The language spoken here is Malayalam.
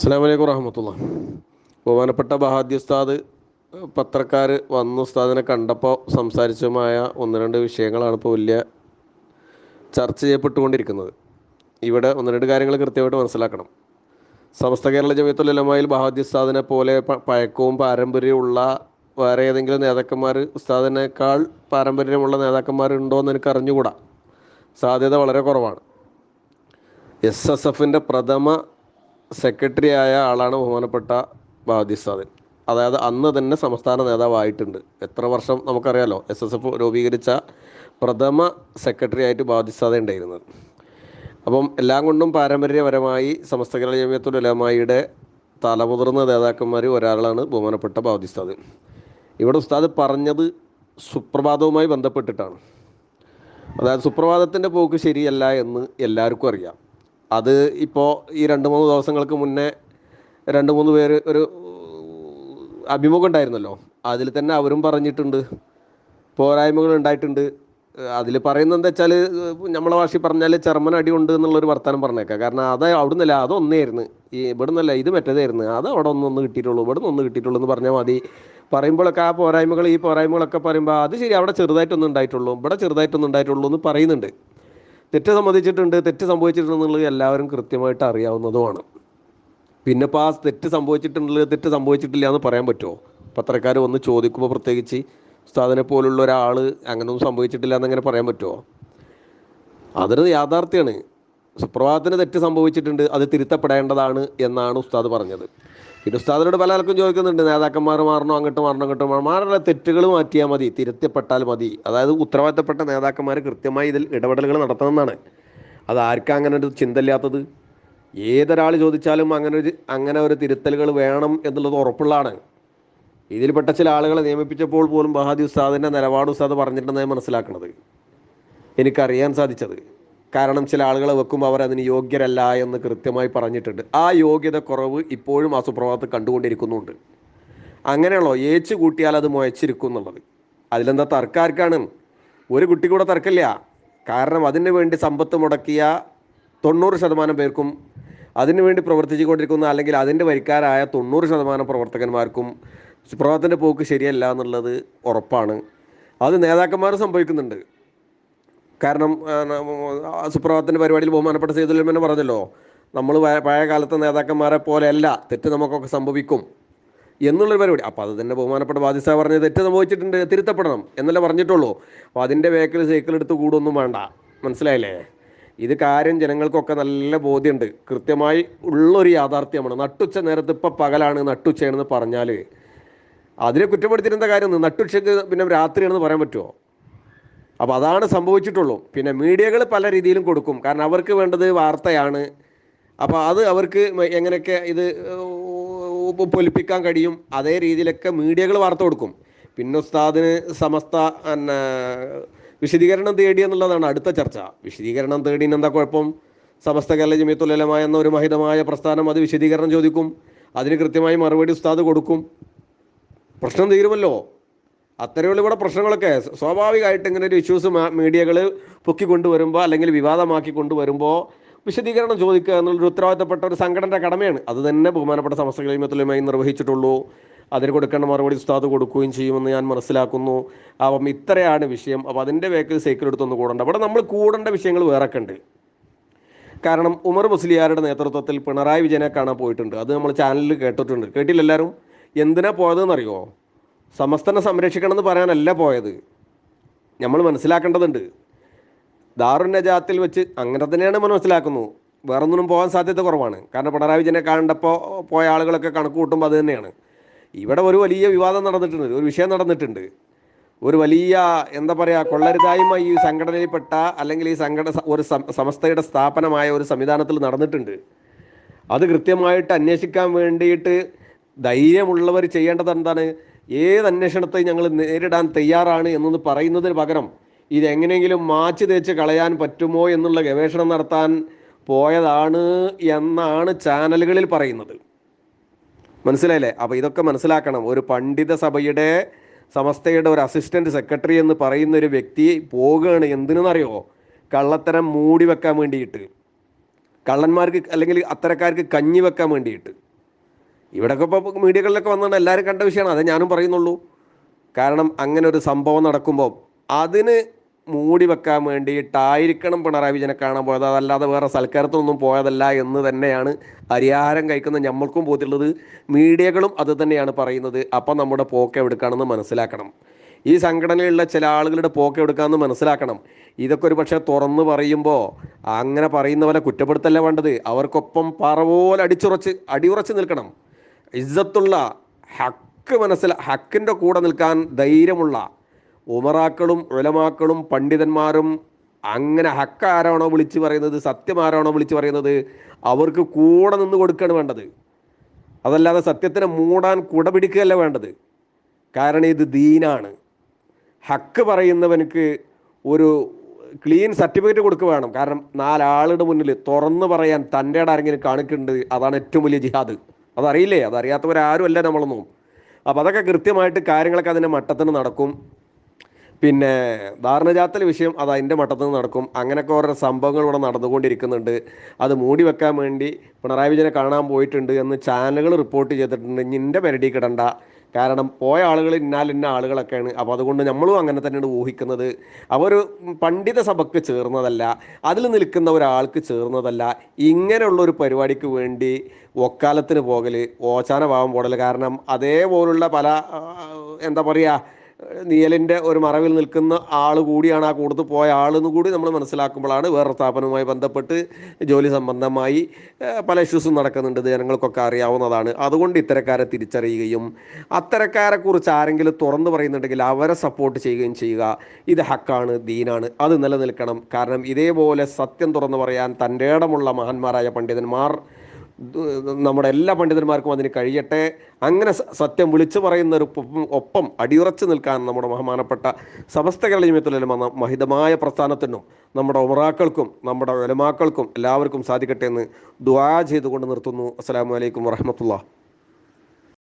അസ്സാം വലൈക്കും വറഹമത്തുള്ള ബഹുമാനപ്പെട്ട ബഹാദ്യ ഉസ്താദ് പത്രക്കാർ വന്ന് ഉസ്താദിനെ കണ്ടപ്പോൾ സംസാരിച്ചതുമായ ഒന്ന് രണ്ട് വിഷയങ്ങളാണ് ഇപ്പോൾ വലിയ ചർച്ച ചെയ്യപ്പെട്ടുകൊണ്ടിരിക്കുന്നത്. ഇവിടെ ഒന്ന് രണ്ട് കാര്യങ്ങൾ കൃത്യമായിട്ട് മനസ്സിലാക്കണം. സമസ്ത കേരള ജമിയത്തുലമായിൽ ബഹാദ്യ ഉസ്താദിനെ പോലെ പഴക്കവും പാരമ്പര്യമുള്ള വേറെ ഏതെങ്കിലും നേതാക്കന്മാർ ഉസ്താദിനേക്കാൾ പാരമ്പര്യമുള്ള നേതാക്കന്മാരുണ്ടോ എന്ന് എനിക്ക് അറിഞ്ഞുകൂടാ. സാധ്യത വളരെ കുറവാണ്. എസ് എസ് എഫിന്റെ പ്രഥമ സെക്രട്ടറി ആയ ആളാണ് ബഹുമാനപ്പെട്ട ബാദി ഉസ്താദ് അതായത് അന്ന് തന്നെ സംസ്ഥാന നേതാവായിട്ടുണ്ട്. എത്ര വർഷം നമുക്കറിയാലോ എസ് എസ് എഫ് രൂപീകരിച്ച പ്രഥമ സെക്രട്ടറി ആയിട്ട് ബാദി ഉസ്താദ് ഉണ്ടായിരുന്നത്. അപ്പം എല്ലാം കൊണ്ടും പാരമ്പര്യപരമായി സമസ്ത കേരള ജമിയത്തുൽ ഉലമായിയുടെ തലമുതിർന്ന നേതാക്കന്മാർ ഒരാളാണ് ബഹുമാനപ്പെട്ട ബാദി ഉസ്താദ് ഇവിടെ ഉസ്താദ് പറഞ്ഞത് സുപ്രഭാതവുമായി ബന്ധപ്പെട്ടിട്ടാണ്. അതായത് സുപ്രഭാതത്തിന്റെ പോക്ക് ശരിയല്ല എന്ന് എല്ലാവർക്കും അറിയാം. അത് ഇപ്പോൾ ഈ രണ്ട് മൂന്ന് ദിവസങ്ങൾക്ക് മുന്നേ രണ്ട് മൂന്ന് പേര് ഒരു അഭിമുഖം ഉണ്ടായിരുന്നല്ലോ. അതിൽ തന്നെ അവരും പറഞ്ഞിട്ടുണ്ട്. പോരായ്മകൾ ഉണ്ടായിട്ടുണ്ട്. അതിൽ പറയുന്നത് എന്താ വെച്ചാൽ നമ്മളെ ഭാഷ പറഞ്ഞാൽ ചെറുമൻ ഉണ്ട് എന്നുള്ളൊരു വർത്തമാനം പറഞ്ഞേക്കാം. കാരണം അത് അവിടെ നിന്നല്ല അതൊന്നായിരുന്നു ഈ ഇവിടെ നിന്നല്ല ഇത് മറ്റേതായിരുന്നു. അത് അവിടെ ഒന്നൊന്ന് കിട്ടിയിട്ടുള്ളൂ ഇവിടെ നിന്ന് ഒന്ന് കിട്ടിയിട്ടുള്ളൂ എന്ന് പറഞ്ഞാൽ മതി. പറയുമ്പോഴൊക്കെ ആ പോരായ്മകൾ ഈ പോരായ്മകളൊക്കെ പറയുമ്പോൾ അത് ശരി അവിടെ ചെറുതായിട്ടൊന്നും ഉണ്ടായിട്ടുള്ളൂ ഇവിടെ ചെറുതായിട്ടൊന്നും ഉണ്ടായിട്ടുള്ളൂ എന്ന് പറയുന്നുണ്ട്. തെറ്റ് സംബന്ധിച്ചിട്ടുണ്ട് തെറ്റ് സംഭവിച്ചിട്ടുണ്ടെന്നുള്ളത് എല്ലാവരും കൃത്യമായിട്ട് അറിയാവുന്നതുമാണ്. പിന്നെ ഇപ്പോൾ ആ തെറ്റ് സംഭവിച്ചിട്ടുള്ളത് തെറ്റ് സംഭവിച്ചിട്ടില്ല എന്ന് പറയാൻ പറ്റുമോ? പത്രക്കാർ വന്ന് ചോദിക്കുമ്പോൾ പ്രത്യേകിച്ച് ഉസ്താദിനെ പോലുള്ള ഒരാൾ അങ്ങനെയൊന്നും സംഭവിച്ചിട്ടില്ല എന്നങ്ങനെ പറയാൻ പറ്റുമോ? അതൊരു യാഥാർത്ഥ്യമാണ് സുപ്രഭാതത്തിന് തെറ്റ് സംഭവിച്ചിട്ടുണ്ട് അത് തിരുത്തപ്പെടേണ്ടതാണ് എന്നാണ് ഉസ്താദ് പറഞ്ഞത്. പിന്നെ ഉസ്താദിനോട് പല ആൾക്കും ചോദിക്കുന്നുണ്ട് നേതാക്കന്മാർ മാറണോ അങ്ങോട്ട് മാറണോ അങ്ങോട്ട് മാറണം. മാറുന്ന തെറ്റുകൾ മാറ്റിയാൽ മതി തിരുത്തപ്പെട്ടാൽ മതി. അതായത് ഉത്തരവാദിത്തപ്പെട്ട നേതാക്കന്മാർ കൃത്യമായി ഇതിൽ ഇടപെടലുകൾ നടത്തണമെന്നാണ്. അത് ആർക്കാ അങ്ങനെ ഒരു ചിന്തയില്ലാത്തത്? ഏതൊരാൾ ചോദിച്ചാലും അങ്ങനെ ഒരു അങ്ങനെ ഒരു തിരുത്തലുകൾ വേണം എന്നുള്ളത് ഉറപ്പുള്ളതാണ്. ഇതിൽപ്പെട്ട ചില ആളുകളെ നിയമിപ്പിച്ചപ്പോൾ പോലും ബഹാദി ഉസ്താദിന്റെ നിലപാട് ഉസ്താദ് പറഞ്ഞിട്ടുണ്ടെന്നാണ് മനസ്സിലാക്കുന്നത് എനിക്കറിയാൻ സാധിച്ചത്. കാരണം ചില ആളുകളെ വെക്കുമ്പോൾ അവർ അതിന് യോഗ്യരല്ല എന്ന് കൃത്യമായി പറഞ്ഞിട്ടുണ്ട്. ആ യോഗ്യത കുറവ് ഇപ്പോഴും ആ സുപ്രഭാതത്തിൽ കണ്ടുകൊണ്ടിരിക്കുന്നുണ്ട്. അങ്ങനെയുള്ളോ ഏച്ച് കൂട്ടിയാൽ അത് മുയച്ചിരിക്കും എന്നുള്ളത് അതിലെന്താ തർക്കാർക്കാണ്? ഒരു കുട്ടി കൂടെ തർക്കമില്ല. കാരണം അതിന് വേണ്ടി സമ്പത്ത് മുടക്കിയ തൊണ്ണൂറ് ശതമാനം പേർക്കും അതിനു വേണ്ടി പ്രവർത്തിച്ചുകൊണ്ടിരിക്കുന്ന അല്ലെങ്കിൽ അതിന്റെ വരിക്കാരായ തൊണ്ണൂറ് ശതമാനം പ്രവർത്തകന്മാർക്കും സുപ്രഭാതത്തിന്റെ പോക്ക് ശരിയല്ല എന്നുള്ളത് ഉറപ്പാണ്. അത് നേതാക്കന്മാർ സംഭവിക്കുന്നുണ്ട്. കാരണം സുപ്രഭാതത്തിന്റെ പരിപാടിയിൽ ബഹുമാനപ്പെട്ട സൈദുലമനെ പറഞ്ഞല്ലോ നമ്മൾ പഴയ കാലത്തെ നേതാക്കന്മാരെ പോലെയല്ല തെറ്റ് നമുക്കൊക്കെ സംഭവിക്കും എന്നുള്ളൊരു പരിപാടി. അപ്പോൾ അത് തന്നെ ബഹുമാനപ്പെട്ട ബാധ്യസ്ഥ പറഞ്ഞത് തെറ്റ് സംഭവിച്ചിട്ടുണ്ട് തിരുത്തപ്പെടണം എന്നല്ലേ പറഞ്ഞിട്ടുള്ളൂ. അപ്പോൾ അതിന്റെ വേക്കിൽ സൈക്കിൾ എടുത്ത് കൂടൊന്നും വേണ്ട. മനസ്സിലായില്ലേ? ഇത് കാര്യം ജനങ്ങൾക്കൊക്കെ നല്ല ബോധ്യമുണ്ട് കൃത്യമായി ഉള്ളൊരു യാഥാർത്ഥ്യമാണ്. നട്ടുച്ച നേരത്ത് ഇപ്പം പകലാണ് നട്ടുച്ചയാണെന്ന് പറഞ്ഞാൽ അതിനെ കുറ്റപ്പെടുത്തിയിരുന്ന കാര്യം? നട്ടുച്ചയ്ക്ക് പിന്നെ രാത്രിയാണെന്ന് പറയാൻ പറ്റുമോ അപ്പോൾ അതാണ് സംഭവിച്ചിട്ടുള്ളൂ. പിന്നെ മീഡിയകൾ പല രീതിയിലും കൊടുക്കും. കാരണം അവർക്ക് വേണ്ടത് വാർത്തയാണ്. അപ്പോൾ അത് അവർക്ക് എങ്ങനെയൊക്കെ ഇത് പൊലിപ്പിക്കാൻ കഴിയും അതേ രീതിയിലൊക്കെ മീഡിയകൾ വാർത്ത കൊടുക്കും. പിന്നെ ഉസ്താദിന് സമസ്ത പിന്നെ വിശദീകരണം തേടി എന്നുള്ളതാണ് അടുത്ത ചർച്ച. വിശദീകരണം തേടിന് എന്താ കുഴപ്പം? സമസ്ത കേരള ജമിയത്തുലമ എന്ന ഒരു മഹിതമായ പ്രസ്ഥാനം അത് വിശദീകരണം ചോദിക്കും. അതിന് കൃത്യമായി മറുപടി ഉസ്താദ് കൊടുക്കും. പ്രശ്നം തീരുമല്ലോ. അത്തരമുള്ള ഇവിടെ പ്രശ്നങ്ങളൊക്കെ സ്വാഭാവികമായിട്ട് ഇങ്ങനെ ഒരു ഇഷ്യൂസ് മീഡിയകൾ പൊക്കി കൊണ്ടുവരുമ്പോൾ അല്ലെങ്കിൽ വിവാദമാക്കി കൊണ്ടുവരുമ്പോൾ വിശദീകരണം ചോദിക്കുക എന്നുള്ളൊരു ഉത്തരവാദിത്തപ്പെട്ട ഒരു സംഘടനയുടെ കടമയാണ്. അത് തന്നെ ബഹുമാനപ്പെട്ട സമസ്ത കഴിമത്തുലമായി നിർവഹിച്ചിട്ടുള്ളൂ. അതിന് കൊടുക്കേണ്ട മറുപടി ഉസ്താദ് കൊടുക്കുകയും ചെയ്യുമെന്ന് ഞാൻ മനസ്സിലാക്കുന്നു. അപ്പം ഇത്രയാണ് വിഷയം. അപ്പോൾ അതിന്റെ വേക്കിൽ സൈക്കിൾ എടുത്തൊന്ന് കൂടണ്ട. അവിടെ നമ്മൾ കൂടേണ്ട വിഷയങ്ങൾ വേറൊക്കെ ഉണ്ട് കാരണം ഉമർ മുസ്ലിയാരുടെ നേതൃത്വത്തിൽ പിണറായി വിജയനെ കാണാൻ പോയിട്ടുണ്ട്. അത് നമ്മൾ ചാനലിൽ കേട്ടിട്ടുണ്ട്. കേട്ടില്ല എല്ലാവരും? എന്തിനാ പോയതെന്നറിയോ? സമസ്തനെ സംരക്ഷിക്കണം എന്ന് പറയാനല്ല പോയത്. നമ്മൾ മനസ്സിലാക്കേണ്ടതുണ്ട്. ദാറുൻ നജാത്തിൽ വെച്ച് അങ്ങനെ തന്നെയാണ് നമ്മൾ മനസ്സിലാക്കുന്നു. വേറൊന്നും പോകാൻ സാധ്യത കുറവാണ്. കാരണം പിണറായി വിജയനെ കാണണ്ടപ്പോൾ പോയ ആളുകളൊക്കെ കണക്ക് കൂട്ടുമ്പോൾ അത് തന്നെയാണ്. ഇവിടെ ഒരു വലിയ വിവാദം നടന്നിട്ടുണ്ട്. ഒരു വിഷയം നടന്നിട്ടുണ്ട്. ഒരു വലിയ എന്താ പറയുക കൊള്ളരുതായ്മ ഈ സംഘടനയിൽപ്പെട്ട അല്ലെങ്കിൽ ഈ സംഘടന ഒരു സമസ്തയുടെ സ്ഥാപനമായ ഒരു സംവിധാനത്തിൽ നടന്നിട്ടുണ്ട്. അത് കൃത്യമായിട്ട് അന്വേഷിക്കാൻ വേണ്ടിയിട്ട് ധൈര്യമുള്ളവർ ചെയ്യേണ്ടത് എന്താണ്? ഏത് അന്വേഷണത്തെ ഞങ്ങൾ നേരിടാൻ തയ്യാറാണ് എന്നൊന്ന് പറയുന്നതിന് പകരം ഇതെങ്ങനെയെങ്കിലും മാച്ച് തേച്ച് കളയാൻ പറ്റുമോ എന്നുള്ള ഗവേഷണം നടത്താൻ പോയതാണ് എന്നാണ് ചാനലുകളിൽ പറയുന്നത്. മനസ്സിലായില്ലേ? അപ്പോൾ ഇതൊക്കെ മനസ്സിലാക്കണം. ഒരു പണ്ഡിത സഭയുടെ സമസ്തയുടെ ഒരു അസിസ്റ്റന്റ് സെക്രട്ടറി എന്ന് പറയുന്ന ഒരു വ്യക്തി പോകുകയാണ് എന്തിനെന്നറിയോ? കള്ളത്തരം മൂടി വെക്കാൻ വേണ്ടിയിട്ട്. കള്ളന്മാർക്ക് അല്ലെങ്കിൽ അത്തരക്കാർക്ക് കഞ്ഞി വെക്കാൻ വേണ്ടിയിട്ട്. ഇവിടെയൊക്കെ ഇപ്പോൾ മീഡിയകളിലൊക്കെ വന്നാണ് എല്ലാവരും കണ്ട വിഷയമാണ്. അതേ ഞാനും പറയുന്നുള്ളൂ. കാരണം അങ്ങനെ ഒരു സംഭവം നടക്കുമ്പോൾ അതിന് മൂടി വെക്കാൻ വേണ്ടിയിട്ടായിരിക്കണം പിണറായി വിജയനെ കാണാൻ പോയത്. അതല്ലാതെ വേറെ സൽക്കാരത്തൊന്നും പോയതല്ല എന്ന് തന്നെയാണ് പരിഹാരം കഴിക്കുന്ന നമ്മൾക്കും പോയിട്ടുള്ളത് മീഡിയകളും അത് തന്നെയാണ് പറയുന്നത്. അപ്പം നമ്മുടെ പോക്ക് എവിടുക്കാണെന്ന് മനസ്സിലാക്കണം. ഈ സംഘടനയിലുള്ള ചില ആളുകളുടെ പോക്ക് എടുക്കാമെന്ന് മനസ്സിലാക്കണം. ഇതൊക്കെ ഒരു പക്ഷേ തുറന്നു പറയുമ്പോൾ അങ്ങനെ പറയുന്നവരെ കുറ്റപ്പെടുത്തല്ല വേണ്ടത്. അവർക്കൊപ്പം പറപോലെ അടിച്ചുറച്ച് അടിയുറച്ച് നിൽക്കണം. ഇജ്ജത്തുള്ള ഹക്ക് മനസ്സിൽ ഹക്കിന്റെ കൂടെ നിൽക്കാൻ ധൈര്യമുള്ള ഉമറാക്കളും ഉലമാക്കളും പണ്ഡിതന്മാരും അങ്ങനെ ഹക്ക് ആരാണോ വിളിച്ച് പറയുന്നത് സത്യം ആരാണോ വിളിച്ച് പറയുന്നത് അവർക്ക് കൂടെ നിന്ന് കൊടുക്കുകയാണ് വേണ്ടത്. അതല്ലാതെ സത്യത്തിനെ മൂടാൻ കുട പിടിക്കുകയല്ല വേണ്ടത്. കാരണം ഇത് ദീനാണ്. ഹക്ക് പറയുന്നവനക്ക് ഒരു ക്ലീൻ സർട്ടിഫിക്കറ്റ് കൊടുക്കുക വേണം. കാരണം നാലാളുടെ മുന്നിൽ തുറന്നു പറയാൻ തന്റെ ആരെങ്കിലും കാണിക്കുന്നുണ്ട് അതാണ് ഏറ്റവും വലിയ ജിഹാദ്. അതറിയില്ലേ? അതറിയാത്തവരാരും അല്ല നമ്മളൊന്നും. അപ്പോൾ അതൊക്കെ കൃത്യമായിട്ട് കാര്യങ്ങളൊക്കെ അതിന്റെ മട്ടത്തിന് നടക്കും. പിന്നെ ധാരണജാത്തൽ വിഷയം അത് അതിന്റെ മട്ടത്തിൽ നിന്ന് നടക്കും. അങ്ങനെയൊക്കെ ഓരോ സംഭവങ്ങൾ ഇവിടെ നടന്നുകൊണ്ടിരിക്കുന്നുണ്ട്. അത് മൂടി വെക്കാൻ വേണ്ടി പിണറായി വിജയനെ കാണാൻ പോയിട്ടുണ്ട് എന്ന് ചാനലുകൾ റിപ്പോർട്ട് ചെയ്തിട്ടുണ്ട്. നിന്റെ പെരടി കിടണ്ട. കാരണം പോയ ആളുകൾ ഇന്നാൽ ഇന്ന ആളുകളൊക്കെയാണ്. അപ്പോൾ അതുകൊണ്ട് നമ്മളും അങ്ങനെ തന്നെയാണ് ഊഹിക്കുന്നത്. അവർ പണ്ഡിത സഭയ്ക്ക് ചേർന്നതല്ല അതിൽ നിൽക്കുന്ന ഒരാൾക്ക് ചേർന്നതല്ല. ഇങ്ങനെയുള്ള ഒരു പരിപാടിക്ക് വേണ്ടി ഒക്കാലത്തിന് പോകൽ ഓച്ചാന ഭാവം പോടൽ കാരണം അതേപോലുള്ള പല എന്താ പറയുക നിയലിന്റെ ഒരു മറവിൽ നിൽക്കുന്ന ആൾ കൂടിയാണ് ആ കൂടുതൽ പോയ ആളെന്ന് കൂടി നമ്മൾ മനസ്സിലാക്കുമ്പോഴാണ് വേറെ സ്ഥാപനവുമായി ബന്ധപ്പെട്ട് ജോലി സംബന്ധമായി പല ഇഷ്യൂസും നടക്കുന്നുണ്ട്. ജനങ്ങൾക്കൊക്കെ അറിയാവുന്നതാണ്. അതുകൊണ്ട് ഇത്തരക്കാരെ തിരിച്ചറിയുകയും അത്തരക്കാരെ കുറിച്ച് ആരെങ്കിലും തുറന്നു പറയുന്നുണ്ടെങ്കിൽ അവരെ സപ്പോർട്ട് ചെയ്യുകയും ചെയ്യുക. ഇത് ഹക്കാണ് ദീനാണ്. അത് നിലനിൽക്കണം. കാരണം ഇതേപോലെ സത്യം തുറന്നു പറയാൻ തന്റെ ഇടമുള്ള മഹാന്മാരായ പണ്ഡിതന്മാർ നമ്മുടെ എല്ലാ പണ്ഡിതന്മാർക്കും അതിന് കഴിയട്ടെ. അങ്ങനെ സത്യം വിളിച്ചു പറയുന്ന ഒരു ഒപ്പം- അടിയുറച്ചു നിൽക്കാൻ നമ്മുടെ ബഹുമാനപ്പെട്ട സമസ്ത കേരള മഹിതമായ പ്രസ്ഥാനത്തിനും നമ്മുടെ ഉമറാക്കൾക്കും നമ്മുടെ ഉലമാക്കൾക്കും എല്ലാവർക്കും സാധിക്കട്ടെ എന്ന് ദുആ ചെയ്തുകൊണ്ട് നിർത്തുന്നു. അസ്സലാമു അലൈക്കും വറഹമത്തുള്ള